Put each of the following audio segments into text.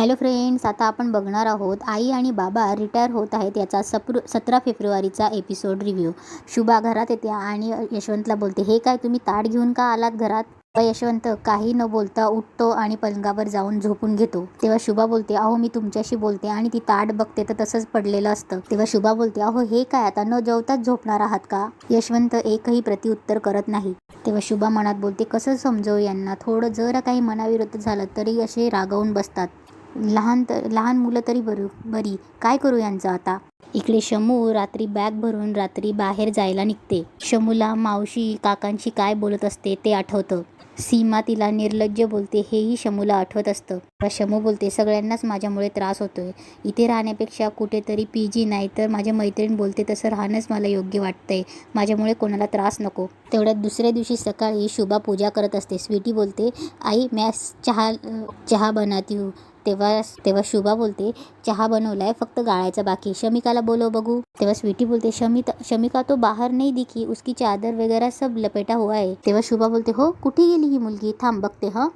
Hello friends आता आपण बघणार आहोत आई आणि बाबा रिटायर होत आहेत याचा सप्र सतरा फेब्रुवारीचा एपिसोड रिव्ह्यू शुभा घरात येते आणि यशवंतला बोलते हे काय तुम्ही ताट घेऊन का आलात घरात? यशवंत काही न बोलता उठतो आणि पलंगावर जाऊन झोपून घेतो. तेव्हा शुभा बोलते अहो मी तुमच्याशी बोलते आणि ती ताट बघते तर तसंच पडलेलं असतं. तेव्हा शुभा बोलते अहो हे काय आता न जेवताच झोपणार आहात का? यशवंत एकही प्रतिउत्तर करत नाही. तेव्हा शुभा मनात बोलते कसं समजवू यांना? थोडं जरा काही मनाविरुद्ध झालं तरी असे रागवून बसतात. लहान तर लहान मुलं तरी बरू बरी. काय करू यांचं आता? इकडे शमू रात्री बॅग भरून रात्री बाहेर जायला निघते. शमूला मावशी काकांशी काय बोलत असते ते आठवतं. सीमा तिला निर्लज्ज बोलते हेही शमूला आठवत असतं. शमू बोलते सगळ्यांनाच माझ्यामुळे त्रास होतोय. इथे राहण्यापेक्षा कुठेतरी पी जी नाही तर माझ्या मैत्रीण बोलते तसं राहणंच मला योग्य वाटतंय. माझ्यामुळे कोणाला त्रास नको. तेवढ्यात दुसऱ्या दिवशी सकाळी शुभा पूजा करत असते. स्वीटी बोलते आई मॅ चहा चहा बनाती हूँ तेव्हा तेव्हा शुभा बोलते चहा बनवलाय फक्त गाळायचा बाकी शमिकाला बोलो बघू. तेव्हा स्वीटी बोलते शमिता शमिका तो बाहर नाही दिखी उसकी चादर वगैरे सब लपेटा हुआ आहे. तेव्हा शुभा बोलते हो कुठे गेली ही मुलगी? थांब बघते ह.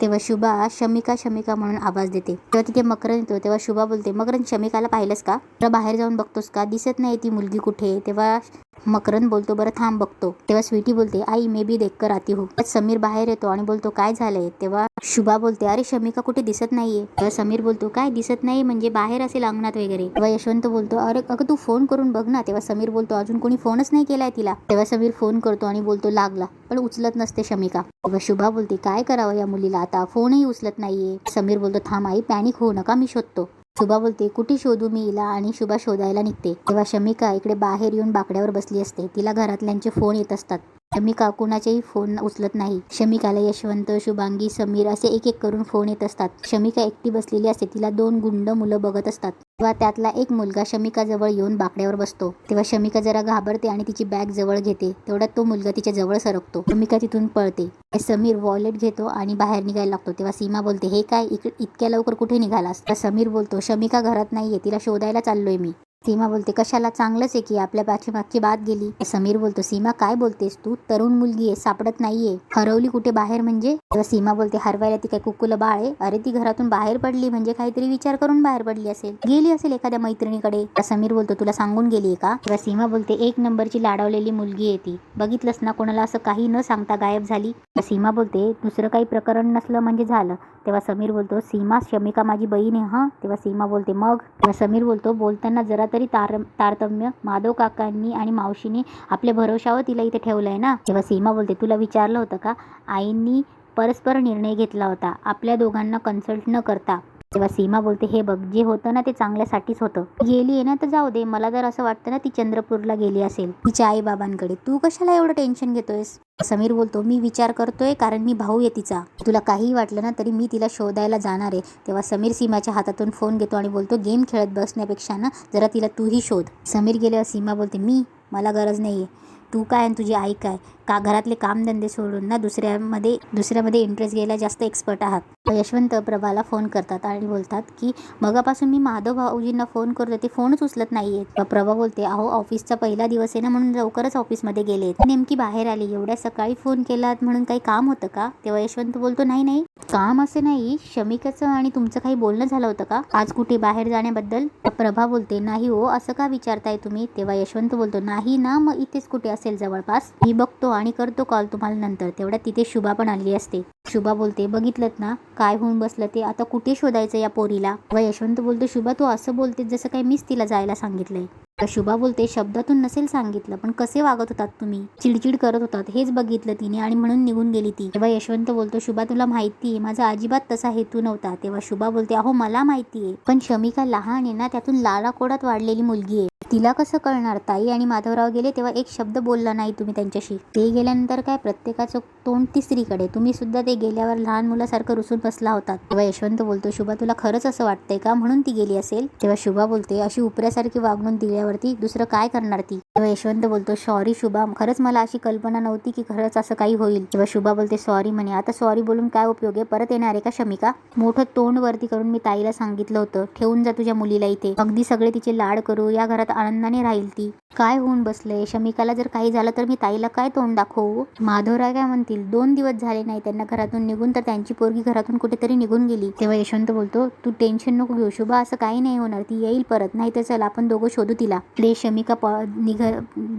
तेव्हा शुभा शमिका शमिका म्हणून आवाज देते. तेव्हा तिथे मकरन येतो. तेव्हा शुभा बोलते मकरन शमिकाला पाहिलंस का? तर बाहेर जाऊन बघतोस का? दिसत नाही ती मुलगी कुठे? तेव्हा मकरंद बोलतो बरं थांब बघतो. तेव्हा स्वीटी बोलते आई मे बी देखकर आती हो. समीर बाहेर येतो आणि बोलतो काय झालंय? तेव्हा शुभा बोलते अरे शमिका कुठे दिसत नाहीये. तेव्हा समीर बोलतो काय दिसत नाही म्हणजे बाहेर असेल अंगणात वगैरे. तेव्हा यशवंत बोलतो अरे अगं तू फोन करून बघ ना. तेव्हा समीर बोलतो अजून कोणी फोनच नाही केलाय तिला. तेव्हा समीर फोन करतो आणि बोलतो लागला. पण उचलत नसते शमिका. तेव्हा शुभा बोलते काय करावं या मुलीला? आता फोनही उचलत नाहीये. समीर बोलतो थांब आई पॅनिक होऊ नका मी शोधतो. शुभा बोलते कुठे शोधू मी हिला? आणि शुभा शोधायला निघते. तेव्हा शमिका इकडे बाहेर येऊन बाकड्यावर बसली असते. तिला घरातल्यांचे फोन येत असतात. शमिका कुणाचेही फोन उचलत नाही. शमिकाला यशवंत शुभांगी समीर असे एक एक करून फोन येत असतात. शमिका एकटी बसलेली असते. तिला दोन गुंड मुलं बघत असतात. तेव्हा त्यातला एक मुलगा शमिका जवळ येऊन बाकड्यावर बसतो. तेव्हा शमिका जरा घाबरते आणि तिची बॅग जवळ घेते. तेवढ्यात तो मुलगा तिच्या जवळ सरकतो. शमिका तिथून पळते. समीर वॉलेट घेतो आणि बाहेर निघायला लागतो. तेव्हा सीमा बोलते हे काय इतक्या लवकर कुठे निघालास? तर समीर बोलतो शमिका घरात नाहीये तिला शोधायला चाललोय मी. सीमा बोलते कशाला? चांगलंच आहे की आपल्या पाठीमागची बात गेली. समीर बोलतो सीमा काय बोलतेस? तू तरुण मुलगी आहे सापडत नाहीये. हरवली कुठे बाहेर म्हणजे? सीमा बोलते हरवायला ती काय कुकुल बाळ आहे? अरे ती घरातून बाहेर पडली म्हणजे काहीतरी विचार करून बाहेर पडली असेल. गेली असेल एखाद्या मैत्रिणीकडे. समीर बोलतो तुला सांगून गेली का? तेव्हा सीमा बोलते एक नंबरची लाडवलेली मुलगी आहे ती. बघितलंस ना कोणाला असं काही न सांगता गायब झाली? सीमा बोलते दुसरं काही प्रकरण नसलं म्हणजे झालं. तेव्हा समीर बोलतो सीमा शमिका माझी बहीण आहे हां? तेव्हा सीमा बोलते मग? तेव्हा समीर बोलतो बोलताना जरा तरी तार तारतम्य माधव काकांनी आणि मावशीने आपल्या भरोशावर तिला इथे ठेवलं आहे ना? तेव्हा सीमा बोलते तुला विचारलं होतं का? आईंनी परस्पर निर्णय घेतला होता. आपल्या दोघांना कन्सल्ट न करता. तेव्हा सीमा बोलते हे बघ जे होतं ना ते चांगल्यासाठीच होतं. गेली आहे ना तर जाऊ दे. मला जर असं वाटतं ना ती चंद्रपूरला गेली असेल तिच्या आई बाबांकडे तू कशाला एवढं टेन्शन घेतोयस? समीर बोलतो मी विचार करतोय कारण मी भाऊ आहे तिचा. तुला काहीही वाटलं ना तरी मी तिला शोधायला जाणार आहे. तेव्हा समीर सीमाच्या हातातून फोन घेतो आणि बोलतो गेम खेळत बसण्यापेक्षा ना जरा तिला तूही शोध. समीर गेल्यावर सीमा बोलते मी? मला गरज नाही आहे तू काय आणि तुझी आई काय? का घरातले कामधंदे सोडून ना दुसऱ्यामध्ये दुसऱ्यामध्ये इंटरेस्ट घ्यायला जास्त एक्सपर्ट आहात? यशवंत प्रभाला फोन करतात आणि बोलतात की मगापासून मी माधव भाऊजींना फोन करतो ते फोनच उचलत नाही आहेत प्रभा बोलते अहो ऑफिसचा पहिला दिवस आहे ना म्हणून लवकरच ऑफिसमध्ये गेले नेमकी बाहेर आली एवढ्या सकाळी फोन केलात म्हणून काही काम होतं का? तेव्हा यशवंत बोलतो नाही नाही. काम असे नाही. शमिकाचं आणि तुमचं काही बोलणं झालं होतं का? आज कुठे बाहेर जाण्याबद्दल? प्रभा बोलते नाही हो असं का विचारताय तुम्ही? तेव्हा यशवंत बोलतो नाही ना मग इथेच कुठे असेल जवळपास? मी बघतो आणि करतो कॉल तुम्हाला नंतर. तेवढ्यात तिथे शुभा पण आलेली असते. शुभा बोलते बघितलं ना काय होऊन बसलं ते? आता कुठे शोधायचं या पोरीला? व यशवंत बोलतो शुभा तू असं बोलते जसं काही मीच तिला जायला सांगितलंय. शुभा बोलते शब्दातून नसेल सांगितलं पण कसे वागत होतात तुम्ही? चिडचिड करत होतात हेच बघितलं तिने आणि म्हणून निघून गेली ती. तेव्हा यशवंत बोलतो शुभा तुला माहिती आहे माझा अजिबात तसा हेतू नव्हता. तेव्हा शुभा बोलते अहो मला माहिती आहे पण शमिका लहान आहे ना त्यातून लाला कोडात वाढलेली मुलगी आहे. तिला कसं कळणार ताई? आणि माधवराव गेले तेव्हा एक शब्द बोलला नाही तुम्ही त्यांच्याशी. ते गेल्यानंतर काय? प्रत्येकाचं तोंड तिसरीकडे. तुम्ही सुद्धा ते गेल्यावर लहान मुलासारखं रुसून बसला होता तेव्हा यशवंत बोलतो शुभा तुला खरंच असं वाटतंय का? म्हणून ती गेली असेल? तेव्हा शुभा बोलते अशी उपऱ्यासारखी वागणूक दिल्यावरती दुसरं काय करणार ती? तेव्हा यशवंत बोलतो सॉरी शुभा खरंच मला अशी कल्पना नव्हती की खरंच असं काही होईल. तेव्हा शुभा बोलते सॉरी म्हणे. आता सॉरी बोलून काय उपयोग आहे? परत येणार आहे का शमिका? मोठं तोंड वरती करून मी ताईला सांगितलं होतं. ठेवून जा तुझ्या मुलीला इथे. अगदी सगळे तिचे लाड करू. या घरात आनंदाने राहील ती. काय होऊन बसलंय? शमिकाला जर काही झालं तर मी ताईला काय तोंड दाखवू? माधवराय काय म्हणतील? दोन दिवस झाले नाही त्यांना घरातून निघून तर त्यांची पोरगी घरातून कुठेतरी निघून गेली. तेव्हा यशवंत बोलतो तू टेन्शन नको घेऊ शुभा असं काही नाही होणार. ती येईल परत नाही तर चल आपण दोघं शोधू तिला. ते शमिका प निघ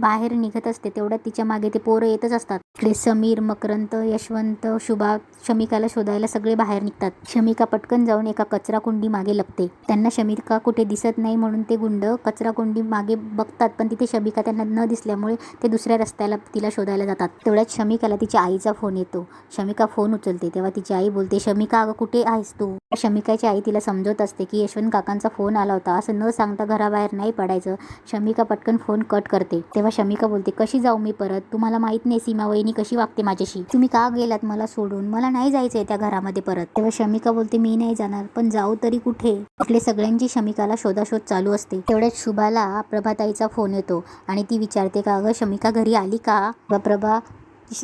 बाहेर निघत असते. तेवढ्यात तिच्यामागे ते पोरं येतच असतात. इकडे समीर मकरंत यशवंत शुभा शमिकाला शोधायला सगळे बाहेर निघतात. शमिका पटकन जाऊन एका कचरा कुंडी मागे लपते. त्यांना शमिका कुठे दिसत नाही म्हणून ते गुंड कचरा कुंडी मागे बघतात पण तिथे शमिका त्यांना न दिसल्यामुळे ते दुसऱ्या रस्त्याला तिला शोधायला जातात. तेवढ्यात शमिकाला तिच्या आईचा फोन येतो. शमिका फोन उचलते. तेव्हा तिची आई बोलते शमिका अगं कुठे आहेस तू? शमिकाची आई तिला समजवत असते की यशवंत काकांचा फोन आला होता. असं न सांगता घराबाहेर नाही पडायचं. शमिका पटकन फोन कट करते. तेव्हा शमिका बोलते कशी जाऊ मी परत? तुम्हाला माहीत नाही सीमा वहिनी कशी वागते माझ्याशी? तुम्ही का गेलात मला सोडून? मला नाही जायचंय त्या घरामध्ये परत. तेव्हा शमिका बोलते मी नाही जाणार पण जाऊ तरी कुठे? आपले सगळ्यांची शमिकाला शोधाशोध चालू असते. तेवढ्याच शुभाला प्रभाताईचा फोन येतो आणि ती विचारते का अगं शमिका घरी आली का? व प्रभा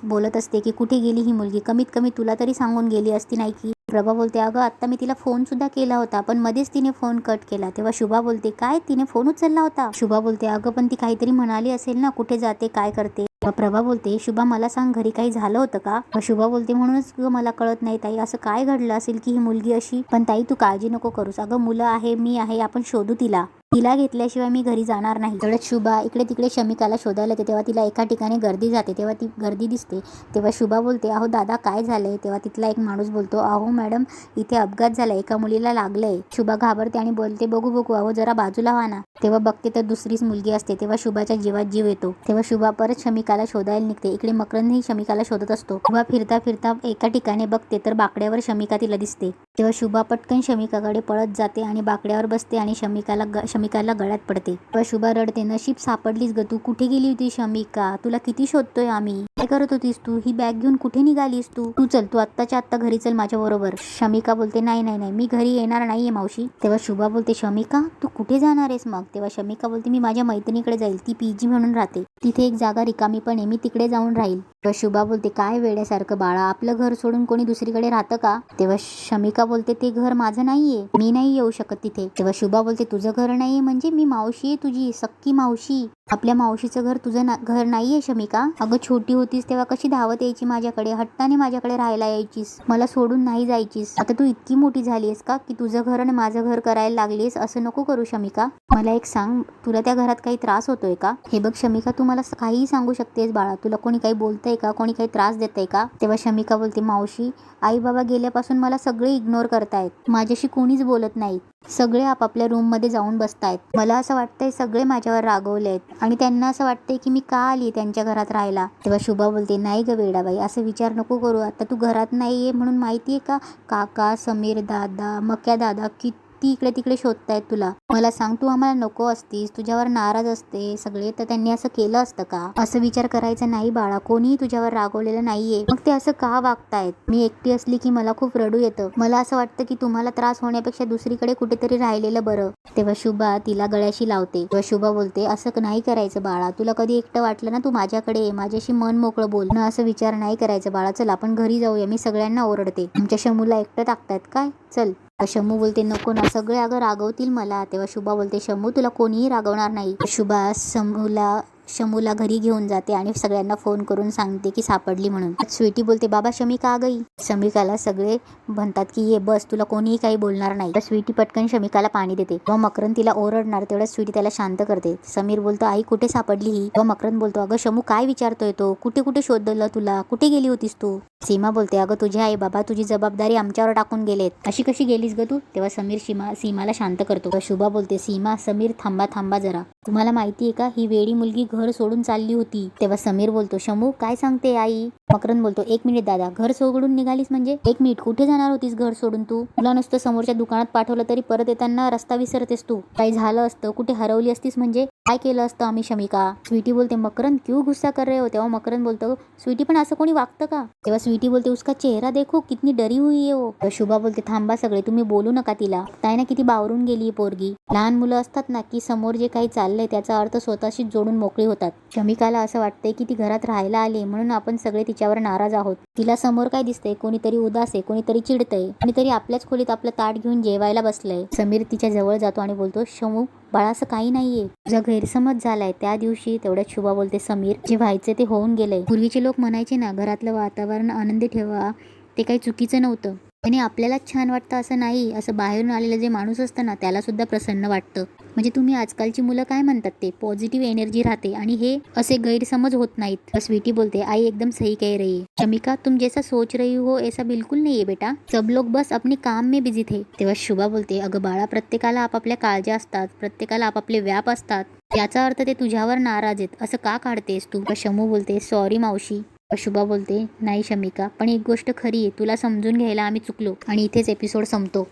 बोलत असते की कुठे गेली ही मुलगी? कमीत कमी तुला तरी सांगून गेली असती नाही की? प्रभा बोलते अगं आत्ता मी तिला फोन सुद्धा केला होता पण मध्येच तिने फोन कट केला. तेव्हा शुभा बोलते काय? तिने फोन उचलला होता? शुभा बोलते अगं पण ती काहीतरी म्हणाली असेल ना कुठे जाते काय करते? प्रभा बोलते शुभा मला सांग घरी काही झालं होतं का? शुभा बोलते म्हणूनच ग मला कळत नाही ताई. असं काय घडलं असेल की ही मुलगी अशी? पण ताई तू काळजी नको करूस. अगं मुलं आहे मी आहे आपण शोधू तिला. तिला घेतल्याशिवाय मी घरी जाणार नाही. तेवढ्यात शुभा इकडे तिकडे शमिकाला शोधायला येते तेव्हा तिला एका ठिकाणी गर्दी जाते तेव्हा ती गर्दी दिसते. तेव्हा शुभा बोलते अहो दादा काय झालंय? तेव्हा तिथला एक माणूस बोलतो अहो मॅडम इथे अपघात झाला एका मुलीला लागलंय. शुभा घाबरते आणि बोलते बघू बघू अहो जरा बाजूला व्हा ना. तेव्हा बघते तर दुसरीच मुलगी असते तेव्हा शुभाच्या जीवात जीव येतो. तेव्हा शुभा परत शमिकाला शोधायला निघते. इकडे मकरंदही शमिकाला शोधत असतो. शुभा फिरता फिरता एका ठिकाणी बघते तर बाकड्यावर शमिका तिला दिसते. तेव्हा शुभा पटकन शमिकाकडे पळत जाते आणि बाकड्यावर बसते आणि शमिकाला ग- शमिकाला गळ्यात पडते. तेव्हा शुभा रडते नशीब सापडलीस ग तू. कुठे गेली होती शमिका? तुला किती शोधतोय आम्ही? काय करत होतीस तू? ही बॅग घेऊन कुठे निघालीस तू? तू चल तू आत्ताच्या आत्ता घरी चल माझ्या बरोबर. शमिका बोलते नाही नाही नाही. मी घरी येणार नाहीये मावशी. तेव्हा शुभा बोलते शमिका तू कुठे जाणार आहेस मग? तेव्हा शमिका बोलते मी माझ्या मैत्रिणीकडे जाईल. ती पीजी म्हणून राहते. तिथे एक जागा रिकामी पण आहे. मी तिकडे जाऊन राहील. तेव्हा शुभा बोलते काय वेड्यासारखं बाळा आपलं घर सोडून कोणी दुसरीकडे राहतं का? तेव्हा शमिका बोलते ते घर माझं नाहीये मी नाही येऊ शकत तिथे. तेव्हा शुभा बोलते तुझं घर नाहीये म्हणजे मी मावशी आहे तुझी सक्की मावशी. आपल्या मावशीचं घर तुझं ना घर नाहीये शमिका. अगं छोटी होतीस तेव्हा कशी धावत यायची माझ्याकडे? हट्टाने माझ्याकडे राहायला यायचीस. मला सोडून नाही जायचीस. आता तू इतकी मोठी झालीस का की तुझं घर आणि माझं घर करायला लागलीस असं नको करू शमिका. मला एक सांग तुला त्या घरात काही त्रास होतोय का? हे बघ शमिका तू मला काहीही सांगू शकतेस बाळा. तुला कोणी काही बोलतंय का? कोणी काही त्रास देतंय का? तेव्हा शमिका बोलते मावशी आई बाबा गेल्यापासून मला सगळे इग्नोर करतायत. माझ्याशी कोणीच बोलत नाही. सगळे आपापल्या रूममध्ये जाऊन बसतायत. मला असं वाटतंय सगळे माझ्यावर रागवले आहेत आणि त्यांना असं वाटतंय की मी का आली त्यांच्या घरात राहायला? तेव्हा शुभा बोलते नाही ग वेडाबाई असं विचार नको करू. आता तू घरात नाहीये म्हणून माहितीये का? काका समीर दादा मक्या दादा किती इकडे तिकडे शोधतायत तुला. मला सांग तू आम्हाला नको असतीस तुझ्यावर नाराज असते सगळे तर त्यांनी असं केलं असतं का? असं विचार करायचा नाही बाळा कोणीही तुझ्यावर रागवलेलं नाहीये. मग ते असं का वागतायत? मी एकटी असली की मला खूप रडू येतं. मला असं वाटतं की तुम्हाला त्रास होण्यापेक्षा दुसरीकडे कुठेतरी राहिलेलं बरं. तेव्हा शुभा तिला गळ्याशी लावते. तेव्हा शुभा बोलते असं नाही करायचं बाळा. तुला कधी एकटं वाटलं ना तू माझ्याकडे माझ्याशी मन मोकळं बोल. ना असं विचार नाही करायचं बाळा. चल आपण घरी जाऊया. मी सगळ्यांना ओरडते. आमच्या शमूला एकटं टाकतायत काय? चल. शमू बोलते नको ना सगळे अगं रागवतील मला. तेव्हा शुभा बोलते शमू तुला कोणीही रागवणार नाही. शुभा शमूला शमूला घरी घेऊन जाते आणि सगळ्यांना फोन करून सांगते की सापडली म्हणून. स्वीटी बोलते बाबा शमिका आ गई? शमिकाला सगळे म्हणतात की ये बस तुला कोणीही काही बोलणार नाही. तर स्वीटी पटकन शमिकाला पाणी देते. व मकरन तिला ओरडणार तेवढ्या स्वीटी त्याला शांत करते. समीर बोलतो आई कुठे सापडली ही? व मकरन बोलतो अगं शमू काय विचारतोय तो? कुठे कुठे शोधलं तुला? कुठे गेली होतीस तू? सीमा बोलते अगं तुझे आई बाबा तुझी जबाबदारी आमच्यावर टाकून गेलेत. अशी कशी गेलीस ग तू? तेव्हा समीर सीमा सीमाला शांत करतो. शुभा बोलते सीमा समीर थांबा थांबा जरा. तुम्हाला माहिती आहे का? ही वेडी मुलगी घर सोडून चालली होती. तेव्हा समीर बोलतो शमू काय सांगते आई? मकरन बोलतो एक मिनिट दादा घर सोडून निघालीस म्हणजे? एक मिनिट कुठे जाणार होतीस घर सोडून तू? तुला नुसतं समोरच्या दुकानात पाठवलं तरी परत येताना रस्ता विसरतेस तू. काही झालं असतं कुठे हरवली असतीस म्हणजे? काय केलं असतं आम्ही शमिका? स्वीटी बोलते मकरन क्यू गुस्सा कर रहे हो? तेव्हा मकरन बोलतो स्वीटी पण असं कोणी वागतं का? तेव्हा स्वीटी बोलते उसका चेहरा देखो कितनी डरी हुई हो शुभा बोलते थांबा सगळे तुम्ही बोलू नका तिला. काय ना किती बावरून गेली पोरगी. लहान मुलं असतात ना की समोर जे काही चाललंय त्याचा अर्थ स्वतःशीच जोडून मोकळी होतात. शमिकाला असं वाटतंय की ती घरात राहायला आली म्हणून आपण सगळे तिच्या तिच्यावर नाराज आहोत. तिला समोर काय दिसतंय? कोणीतरी उदास आहे कोणीतरी चिडतंय कोणीतरी आपल्याच खोलीत आपलं ताट घेऊन जेवायला बसलंय. समीर तिच्या जवळ जातो आणि बोलतो शमू बाळा असं काही नाहीये. तुझा गैरसमज झालाय. त्या दिवशी तेवढ्यात शुभा बोलते समीर. जे व्हायचे ते होऊन गेलंय. पूर्वीचे लोक म्हणायचे ना घरातलं वातावरण आनंदी ठेवा. ते काही चुकीचं नव्हतं. आणि आपल्यालाच छान वाटतं असं नाही असं बाहेरून आलेलं जे माणूस असतं ना त्याला सुद्धा प्रसन्न वाटतं. म्हणजे तुम्ही आजकालची मुलं काय म्हणतात ते? पॉझिटिव्ह एनर्जी राहते आणि हे असे गैरसमज होत नाहीत. स्वीटी बोलते आई एकदम सही कह रही है. शमिका तुम जैसा सोच रही हो ऐसा बिलकुल नाही आहे बेटा. सब लोग बस अपने काम में बिझी थे. तेव्हा शुभा बोलते अगं बाळा प्रत्येकाला आपापल्या काळज्या असतात प्रत्येकाला आपापले व्याप असतात. याचा अर्थ ते तुझ्यावर नाराज आहेत. असं का काढतेस तू? का शमू बोलते सॉरी मावशी. अशुभा बोलते नाही शमिका पण एक गोष्ट खरी आहे तुला समजून घ्यायला आम्ही चुकलो आणि इथेच एपिसोड संपतो.